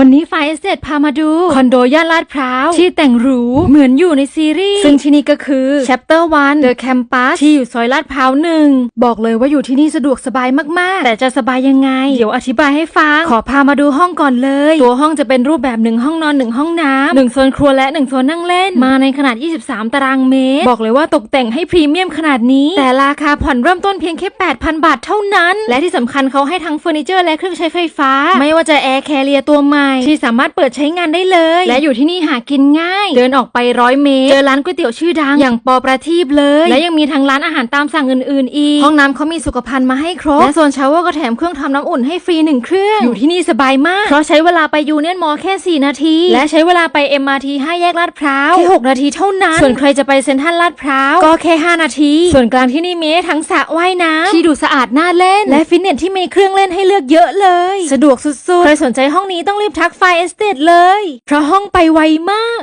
วันนี้ไฟเอสเตพามาดู คอนโดย่านลาดพร้าว ที่แต่งหรู เหมือนอยู่ในซีรีส์ซึ่งที่นี่ก็คือ Chapter 1 The Campus ที่อยู่ซอยลาดพร้าวหนึ่งบอกเลยว่าอยู่ที่นี่สะดวกสบายมากๆ แต่จะสบายยังไง เดี๋ยวอธิบายให้ฟัง ขอพามาดูห้องก่อนเลย ตัวห้องจะเป็นรูปแบบหนึ่งห้องนอนหนึ่งห้องน้ำหนึ่งโซนครัวและหนึ่งโซนนั่งเล่น มาในขนาด 23 ตารางเมตร บอกเลยว่าตกแต่งให้พรีเมียมขนาดนี้ แต่ราคาผ่อนเริ่มต้นเพียงแค่8,000 บาทเท่านั้น และที่สำคัญเขาให้ทั้งเฟอร์นิเจอร์และเครื่องใช้ไฟฟ้า ไม่ว่าจะแอร์แคเรียตัวใหม่ที่สามารถเปิดใช้งานได้เลย และอยู่ที่นี่หากินง่าย เดินออกไปร้อยเมตรเจอร้านก๋วยเตี๋ยวชื่อดัง อย่างปอประทีปเลย และยังมีทั้งร้านอาหารตามสั่งอื่นๆอีกห้องน้ำเขามีสุขภัณฑ์มาให้ครบและโซนชาวเวอร์ก็แถมเครื่องทำน้ำอุ่นให้ฟรีหนึ่งเครื่องอยู่ที่นี่สบายมาก เพราะใช้เวลาไปยูเนียนมอแค่ 4 นาที และใช้เวลาไป MRT 5แยกลาดพร้าวแค่6นาทีเท่านั้น ส่วนใครจะไปเซ็นทรัลลาดพร้าวก็แค่ 5 นาที ส่วนกลางที่นี่มีให้ทั้งสระว่ายน้ำที่ดูสะอาดน่าเล่น และฟิตเนสที่มีเครื่องเล่นให้เลือกเยอะเลย สะดวกสุดๆ ใครสนใจห้องนี้ต้องรีบทักไฟเอสเตดเลย เพราะห้องไปไวมาก